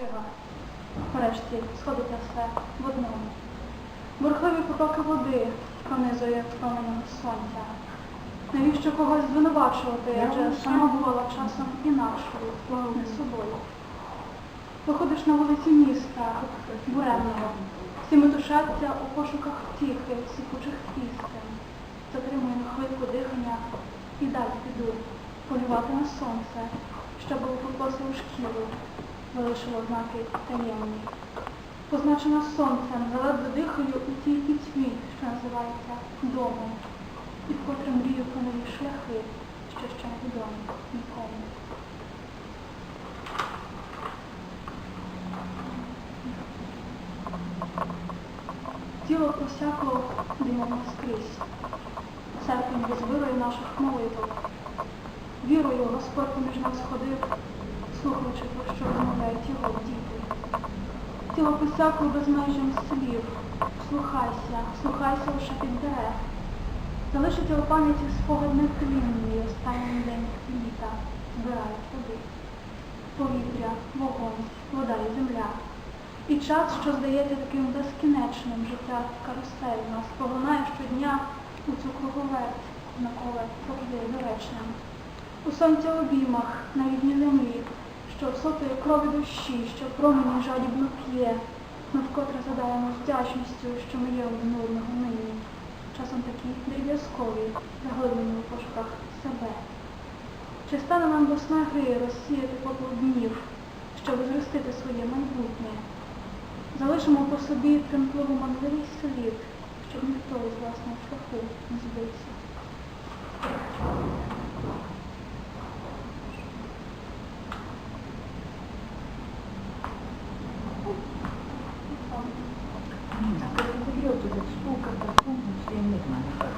жива. Врешті сходиться все в одному. Бурхливі потоки води пронизує променем сонця. Навіщо когось звинувачувати, адже сама бувала часом інакшою, не собою. Виходиш на вулиці міста, буремного, всі метушаться у пошуках втіхи, сипучих пістин. Затримую на хвильку дихання і далі піду полювати на сонце, що було покосило шкіру, залишило знаки таємні. Позначена сонцем, заледве дихаю у тій пітьмі, що називається домом, і вкотре мрію про нові шляхи, що ще невідомі нікому. Тіло просякло димом скрізь. Серпень вирою наших молитв. Вірою Господь поміж нас ходив, слухаючи, про що його діти. Тіло посякло безмежним слів. Слухайся, слухайся лише під дерев. Залишиться у пам'яті спогад нетлінний останній день літа збирають води. Повітря, вогонь, вода і земля. І час, що здається таким безкінечним, життя карусель нас поглинає щодня у цю круговерть, накове завжди доречним. У сонця обіймах на рідній землі, що сотої крові душі, що промені жадібно п'є, ми вкотре задаємо вдячністю, що ми є один одного нині. Часом такі дріб'язкові, заглиблені у пошуках себе. Чи стане нам до снаги розсіяти поплав днів, щоб зростити своє майбутнє? Залишимо по собі тремтливу манливий слід, щоб ніхто із власного шляху не збився. Unigma.